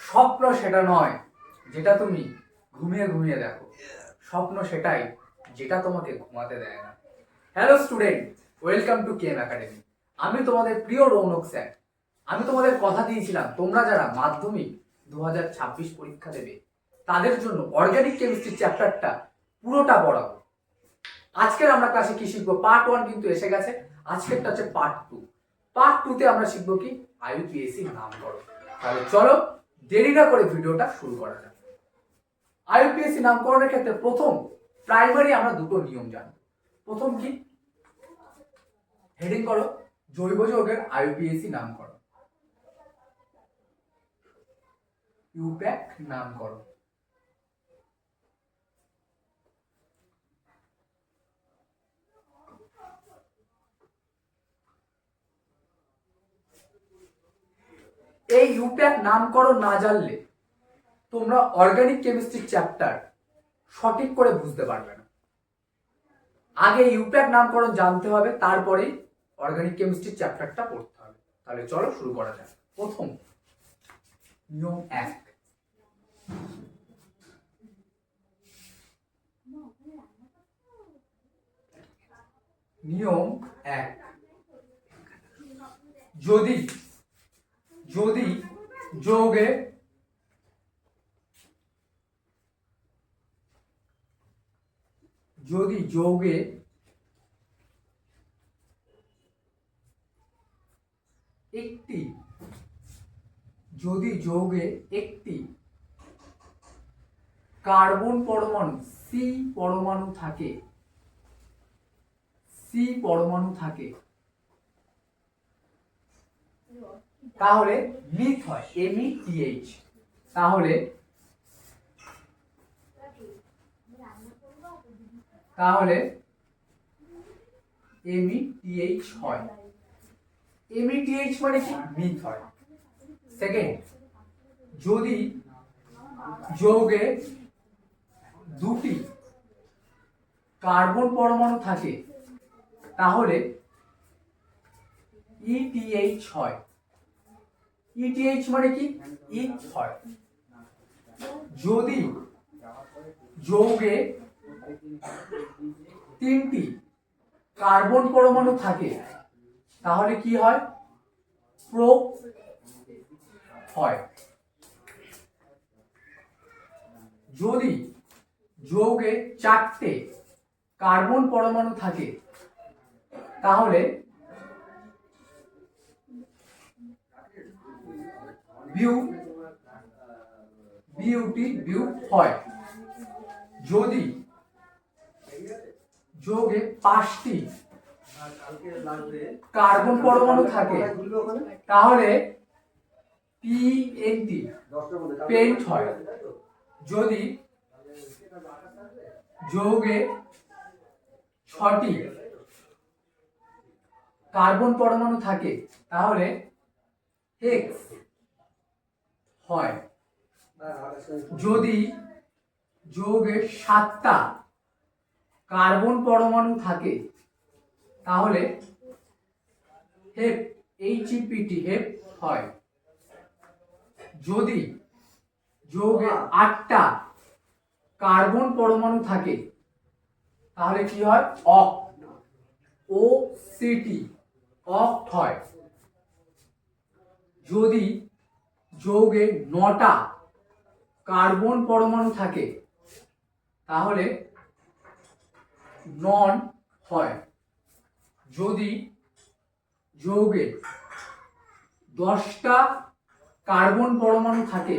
স্বপ্ন সেটা নয়, যেটা তুমি ঘুমিয়ে ঘুমিয়ে দেখো। স্বপ্ন সেটাই, যেটা তোমাকে ঘুমাতে দেয় না। Hello student welcome to Chem Academy আমি তোমাদের প্রিয় রৌনক স্যার। আমি তোমাদের কথা দিয়েছিলাম, তোমরা যারা মাধ্যমিক দু হাজার ছাব্বিশ পরীক্ষা দেবে, তাদের জন্য অর্গানিক কেমিস্ট্রি চ্যাপ্টারটা পুরোটা পড়াবো। আজকের আমরা ক্লাসে কি শিখব? পার্ট ওয়ান কিন্তু এসে গেছে, আজকেরটা হচ্ছে পার্ট টু পার্ট টুতে আমরা শিখব কি? আইইউপিএসসি নামকরণ তাহলে চলো দেরি না করে ভিডিওটা শুরু করা যাক। আইইউপিএসসি নামকরণের ক্ষেত্রে প্রথম প্রাইমারি আমরা দুটো নিয়ম জানব। প্রথম কি? হেডিং করো, জৈব যৌগের আইইউপিএসসি নামকরণ ইউপ্যাক নামকরণ এই ইউপ্যাক নামকরণ না জানলে তোমরা অর্গানিক কেমিস্ট্রি চ্যাপ্টার সঠিক করে বুঝতে পারবে না। আগে ইউপ্যাক নামকরণ জানতে হবে তারপরেই অর্গানিক কেমিস্ট্রি চ্যাপ্টারটা পড়তে হবে। তাহলে চলো শুরু করা যাক। প্রথম, নিয়ম এক। নিয়ম এক। যদি যদি যোগে যদি যোগে একটি, যদি যোগে একটি কার্বন পরমাণু সি পরমাণু থাকে সি পরমাণু থাকে তাহলে মিথ হয় এম ই টি এইচ তাহলে তাহলে এম ই টি এইচ হয়। এম ই টি এইচ মানে কি? মিথ হয়। সেকেন্ড যদি যৌগে দুটি কার্বন পরমাণু থাকে, তাহলে ইটিএইচ হয়। ইটিএইচ মানে কি? ইথ হয়। যদি যৌগে তিনটি কার্বন পরমাণু থাকে, তাহলে কি হয়? প্রো হয়। যদি যৌগে চারটে কার্বন পরমাণু থাকে, তাহলে বিউ, বিউটি বিউ হয়। যদি যোগে পাঁচটি কার্বন পরমাণু থাকে, তাহলে পিএনটি পেন্ট হয়। যদি যৌগে ছটি কার্বন পরমাণু থাকে, তাহলে হেক্স হয়। যদি যৌগে সাতটা কার্বন পরমাণু থাকে তাহলে হেপ এইচপিটি হেপ হয়। যদি যৌগে আটটা কার্বন পরমাণু থাকে তাহলে কি হয়? অক ও সিটি অক্ট হয়। যদি যৌগে নটা কার্বন পরমাণু থাকে, তাহলে নন হয়। যদি যৌগে দশটা কার্বন পরমাণু থাকে,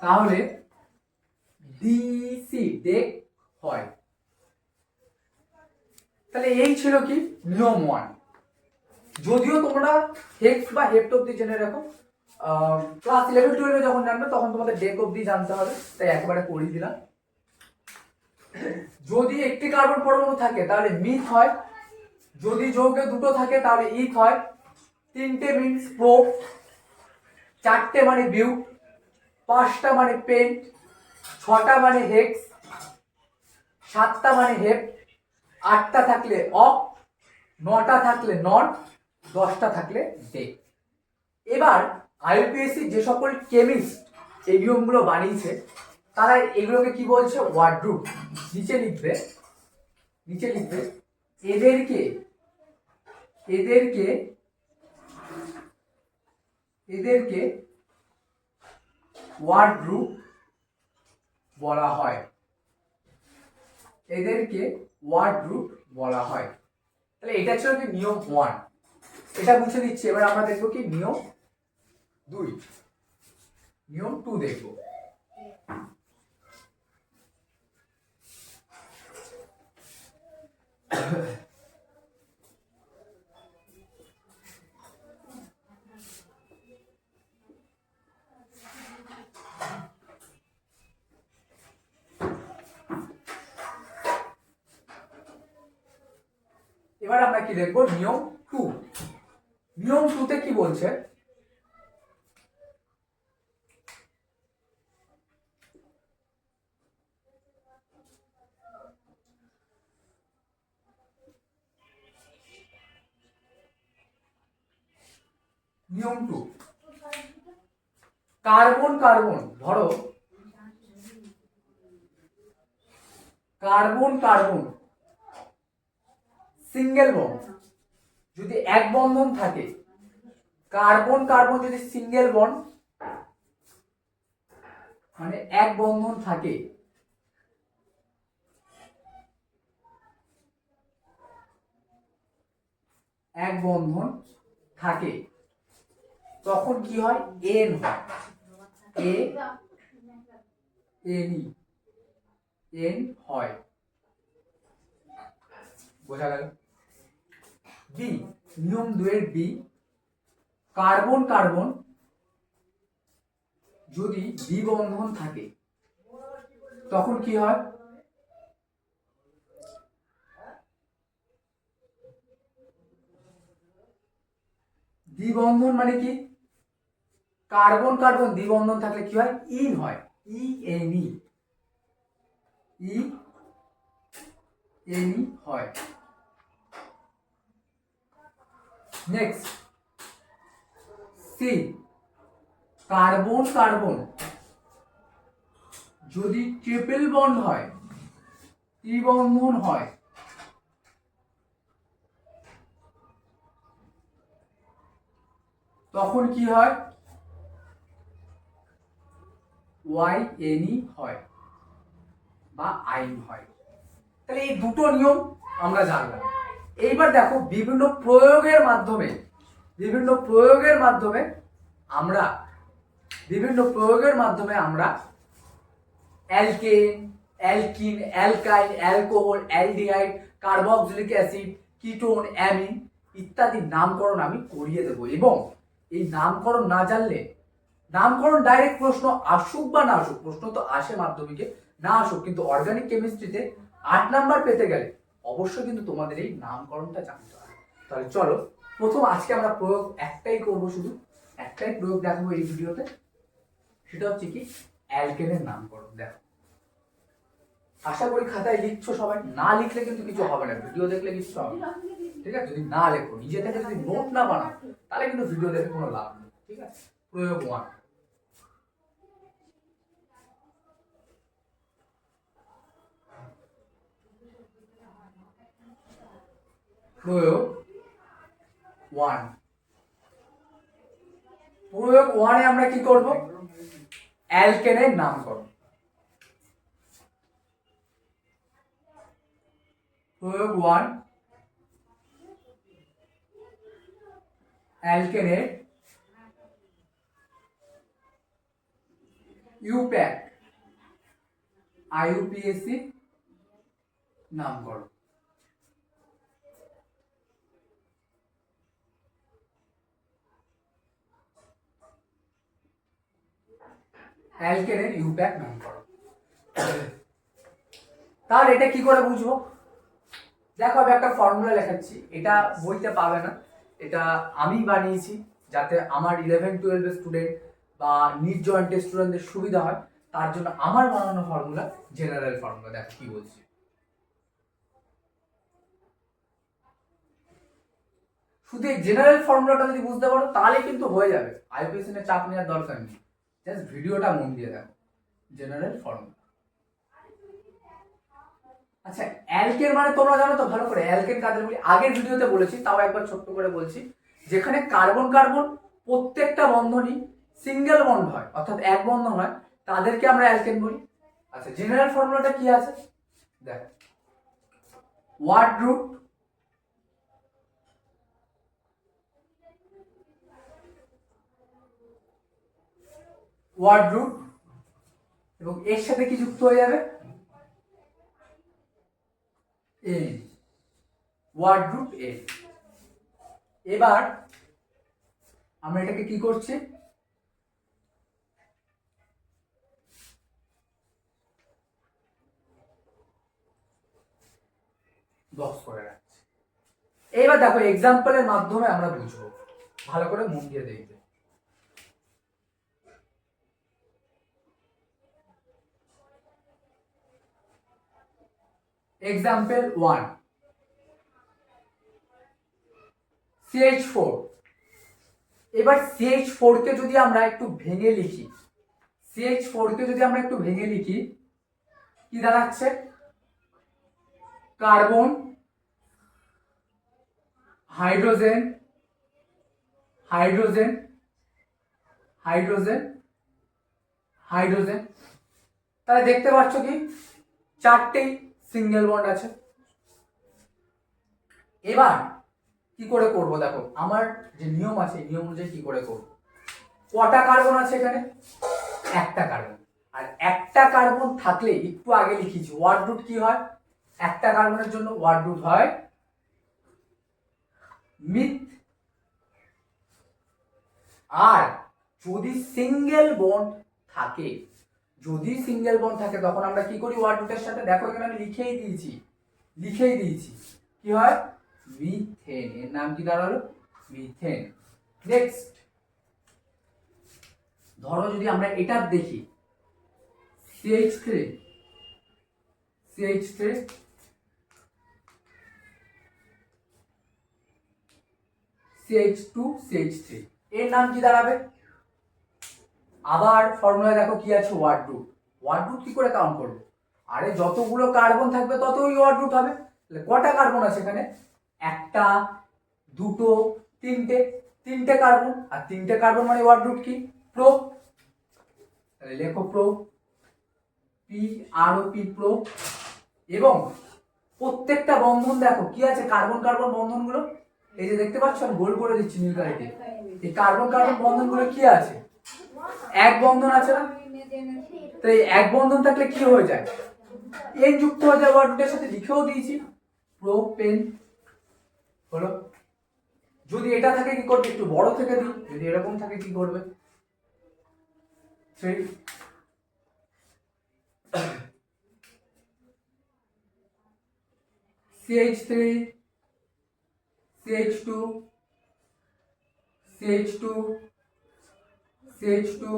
তাহলে ডিসি ডেক হয়। তাহলে এই ছিল কি? নিয়ম ওয়ান। যদিও তোমরা হেক্স বা হেপ্ট অব্দি জেনে রাখো ক্লাস ইলেভেন টুয়েলভে যখন জানবে, তখন তোমাদের ডেক অব্দি জানতে হবে। তাই একবারে পড়িয়ে দিলাম। যদি একটি কার্বন পরমাণু থাকে, তাহলে মিথ হয়। যদি যৌগে দুটো থাকে, তাহলে ইথ হয়। তিনটে মিনস প্রো চারটে মানে বিউ পাঁচটা মানে পেন্ট ছটা মানে হেক্স সাতটা মানে হেপ আটটা থাকলে অফ নটা থাকলে নট দশটা থাকলে ডে এবার আইউপিএসসি যে সকল কেমিস্ট এই নিয়মগুলো বানিয়েছে, তারা এগুলোকে কি বলছে? ওয়ার্ডরুপ নিচে লিখবে নিচে লিখবে, এদেরকে এদেরকে এদেরকে ওয়ার্ডরুপ বলা হয়। এদেরকে ওয়ার্ডরুপ বলা হয়। তাহলে এটা ছিল কি নিয়ম ওয়ান এটা বুঝে দিচ্ছি, এবার আমরা দেখব কি নিয়ম দুই। নিয়ম টু দেখব। এবার আমরা কি দেখব? নিয়ম টু নিয়ম টুতে কি বলছে? নিয়ম টু কার্বন কার্বন, ধরো। Carbon carbon. সিঙ্গেল বন্ড যদি এক বন্ধন থাকে, কার্বন কার্বন যদি সিঙ্গেল বন্ড মানে এক বন্ধন থাকে, এক বন্ধন থাকে। তখন কি হয়? এন হয়। এ এনই এন হয়। বোঝা গেল? বি, নিয়ম দুয়ের বি। Carbon carbon. যদি দ্বিবন্ধন থাকে, তখন কি হয়? দ্বিবন্ধন মানে কি? কার্বন কার্বন দ্বিবন্ধন থাকলে কি হয়? ইন হয়। ই এন ই এনই হয়। Next C carbon carbon. যদি ট্রিপল বন্ড হয়, ত্রিবন্ধন হয়, তখন কি হয়? ওয়াই এনই হয় বা আইন হয়। তাহলে এই দুটো নিয়ম আমরা জানলাম। এইবার দেখো বিভিন্ন প্রয়োগের মাধ্যমে, বিভিন্ন প্রয়োগের মাধ্যমে আমরা, বিভিন্ন প্রয়োগের মাধ্যমে আমরা alkane, alkene, alkyne, alcohol, aldehyde, carboxylic acid, ketone, amine ইত্যাদি নামকরণ আমি করিয়ে দেবো। এবং এই নামকরণ না জানলে নামকরণ ডাইরেক্ট প্রশ্ন আসুক বা না আসুক, প্রশ্ন তো আসে মাধ্যমিকে, না আসুক, কিন্তু অর্গানিক কেমিস্ট্রিতে আট নাম্বার পেতে গেলে অবশ্যই কিন্তু তোমাদের এই নামকরণটা জানতে হবে। তাহলে চলো, প্রথম আজকে আমরা প্রয়োগ একটাই করব শুধু, একটাই প্রয়োগ দেখব এই ভিডিওতে, সেটা হচ্ছে কি অ্যালকেনের নামকরণ, দেখো। আশা করি খাতায় লিখছো সবাই, না লিখলে কিন্তু কিছু হবে না, ভিডিও দেখলে কিছু হবে না। ঠিক আছে? যদি না লেখো, নিজে থেকে যদি নোট না বানাও, তাহলে কিন্তু ভিডিও দেখে কোনো লাভ নেই। ঠিক আছে? প্রয়োগ ওয়ান প্রয়োগ ওয়ান প্রয়োগ ওয়ানে আমরা কি করব? অ্যালকেনের নামকরণ প্রয়োগ ওয়ান অ্যালকেনের ইউপ্যাক আইইউপিএসসি নামকরণ অ্যালকেনের ইউপ্যাক নামকরণ তাহলে এটা কি করে বুঝব? দেখো আমি একটা ফর্মুলা লেখাচ্ছি, এটা বইতে পাবে না। এটা আমি বানিয়েছি যাতে আমার ইলেভেন টুয়েলভের স্টুডেন্ট বা নিট জয়েন্টের স্টুডেন্টদের সুবিধা হয়। তার জন্য আমার বানানো ফর্মুলা জেনারেল ফর্মুলা দেখো কি বলছি। শুধু এই জেনারেল ফর্মুলাটা যদি বুঝতে পারো, তাহলে কিন্তু হয়ে যাবে। আইপিএস চাপ নেওয়ার দরকার নেই। জাস্ট ভিডিওটা মন দিয়ে দেখো জেনারেল ফর্মুলা আচ্ছা অ্যালকেন মানে তোমরা জানো তো, ভালো করে অ্যালকেন কাদের বলি, আগের ভিডিওতে বলেছি, তাও একবার ছোট্ট করে বলছি, যেখানে কার্বন কার্বন প্রত্যেকটা বন্ধনই সিঙ্গেল বন্ড হয়, অর্থাৎ এক বন্ধন হয়, তাদেরকে আমরা অ্যালকেন বলি। আচ্ছা জেনারেল ফর্মুলাটা কি আছে? দেখ ওয়ার্ড রুট ওয়ার্ড রুট এবং এর সাথে কি যুক্ত হয়ে যাবে? এন ওয়ার্ড রুট এন এবার আমরা এটাকে কি করছি? বক্স করে রাখছি। এইবার দেখো এক্সাম্পলের মাধ্যমে আমরা বুঝব। ভালো করে মন দিয়ে দেখবে। এক্সাম্পল ওয়ান সিএইচ ফোর এবার সিএইচ ফোরকে যদি আমরা একটু ভেঙে লিখি সিএইচ ফোরকে যদি আমরা একটু ভেঙে লিখি, কি দাঁড়াচ্ছে? Carbon hydrogen hydrogen hydrogen hydrogen তাহলে দেখতে পাচ্ছ কি? চারটেই সিঙ্গেল বন্ড আছে। এবার কি করে করব দেখো, আমার যে নিয়ম আছে, নিয়ম অনুযায়ী কি করে করব? কটা কার্বন আছে এখানে? একটা কার্বন। আর একটা কার্বন থাকলে একটু আগে লিখেছি ওয়ার্ড রুট কি হয়? একটা কার্বনের জন্য ওয়ার্ড রুট হয় মিথ। আর যদি সিঙ্গেল বন্ড থাকে যদি সিঙ্গেল বন্ড থাকে, তখন আমরা কি করি? ওয়ার্ড রুটের সাথে, দেখো এখানে আমি লিখেই দিয়েছি। লিখেই দিয়েছি। কি হয়? মিথেন এর নাম কি দাঁড়াল? মিথেন নেক্সট ধরো যদি আমরা এটা দেখি। CH three CH three CH two CH three এর নাম কি দাঁড়াবে? আবার ফর্মুলায় দেখো কি আছে ওয়ার্ড রুট ওয়ার্ড রুট কি করে কাউন্ট করব? আরে যতগুলো কার্বন থাকবে ততই ওয়ার্ড রুট হবে। তাহলে কটা কার্বন আছে এখানে? একটা, দুটো, তিনটে। তিনটে কার্বন আর তিনটে কার্বন মানে ওয়ার্ড রুট কি? প্রো লেখো pro P R O P pro এবং প্রত্যেকটা বন্ধন দেখো, কি আছে কার্বন কার্বন বন্ধনগুলো? এই যে দেখতে পাচ্ছ, আমি গোল করে দিচ্ছি নীল কালিতে এই কার্বন কার্বন বন্ধনগুলো কি আছে? এক বন্ধন আছে না? তো এই এক বন্ধন থাকলে কি হয়ে যায়? এন যুক্ত হয়ে যায় ওয়ার্ডের সাথে, লিখেও দিয়েছি। প্রোপেন হলো। যদি এটা থাকে কি করবে? একটু বড় থেকে দিই যদি এরকম থাকে কি করবে? Three CH three CH two CH two CH two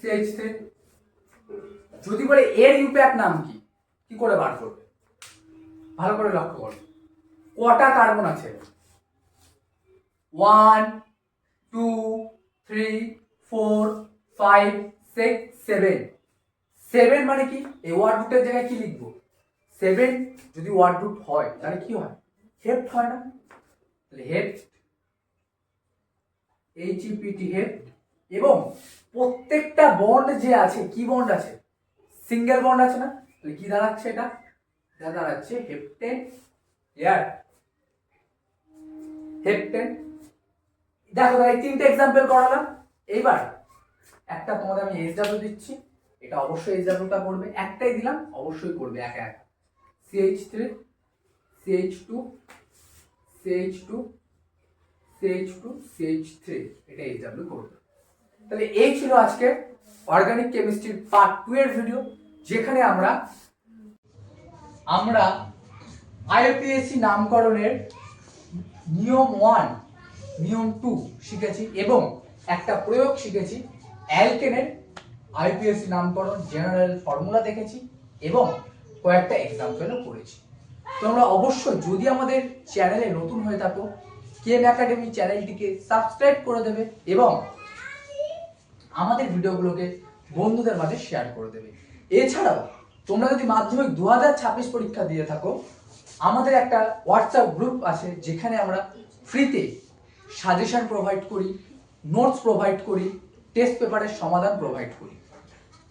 CH three যদি বলে এর ইউপ্যাক নাম কি কি করে বার করবে? ভালো করে লক্ষ্য করো। কটা কার্বন আছে? One two three four five six seven seven মানে কি? এই ওয়ার্ড রুটের জায়গায় কি লিখব? সেভেন যদি ওয়ার্ড রুট হয়, তাহলে কি হয়? হেপ্ট হয় না? তাহলে হেপ্ট এইচ ইপিটি হেপ্ট এবং প্রত্যেকটা বন্ড যে আছে, কি বন্ড আছে? সিঙ্গেল বন্ড আছে না? তাহলে কি দাঁড়াচ্ছে এটা? এটা দাঁড়াচ্ছে হেপ্টেন ইয়ার হেপ্টেন দেখো এই তিনটে এক্সাম্পল করালাম। এইবার একটা তোমাদের আমি এস ডাব্লিউ দিচ্ছি। এটা অবশ্যই এস ডাব্লিউটা করবে। একটাই দিলাম, অবশ্যই করবে একা একা। CH three CH two CH two CH two CH three এটা এস ডাব্লিউ করবে। তাহলে এই ছিল আজকে অর্গানিক কেমিস্ট্রির পার্ট টু এর ভিডিও যেখানে আমরা আমরা আইপিএসসি নামকরণের নিয়ম ওয়ান নিয়ম টু শিখেছি এবং একটা প্রয়োগ শিখেছি, অ্যালকেনের আইপিএসসি নামকরণ জেনারেল ফর্মুলা দেখেছি এবং কয়েকটা এক্সাম্পলও করেছি। তোমরা অবশ্যই যদি আমাদের চ্যানেলে নতুন হয়ে থাকো কেম একাডেমি চ্যানেলটিকে সাবস্ক্রাইব করে দেবে এবং আমাদের ভিডিওগুলোকে বন্ধুদের মাঝে শেয়ার করে দেবে। এছাড়াও, তোমরা যদি মাধ্যমিক দু হাজার ছাব্বিশ পরীক্ষা দিয়ে থাকো, আমাদের একটা হোয়াটসঅ্যাপ গ্রুপ আছে যেখানে আমরা ফ্রিতে সাজেশন প্রোভাইড করি নোটস প্রোভাইড করি টেস্ট পেপারের সমাধান প্রোভাইড করি।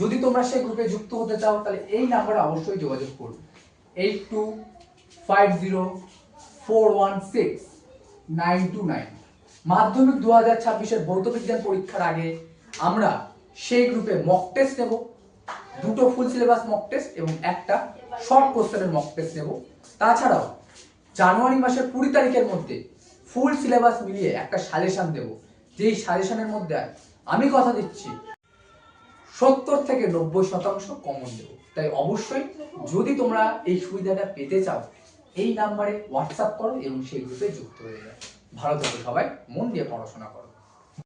যদি তোমরা সেই গ্রুপে যুক্ত হতে চাও, তাহলে এই নাম্বারে অবশ্যই যোগাযোগ করো। Eight two five zero four one six nine two nine. মাধ্যমিক দু হাজার ছাব্বিশের পরীক্ষার আগে আমরা সেই গ্রুপে মক টেস্ট নেব। দুটো ফুল সিলেবাস মক টেস্ট এবং একটা শর্ট কোশ্চেনের মক টেস্ট নেব। তাছাড়াও জানুয়ারি মাসের কুড়ি তারিখের মধ্যে ফুল সিলেবাস মিলিয়ে একটা সাজেশন দেব। যেই সাজেশনের মধ্যে আমি কথা দিচ্ছি, সত্তর থেকে নব্বই শতাংশ কমন দেবো। তাই অবশ্যই যদি তোমরা এই সুবিধাটা পেতে চাও এই নাম্বারে হোয়াটসঅ্যাপ করো এবং সেই গ্রুপে যুক্ত হয়ে যাও। ভালো থাকো সবাই, মন দিয়ে পড়াশোনা করো।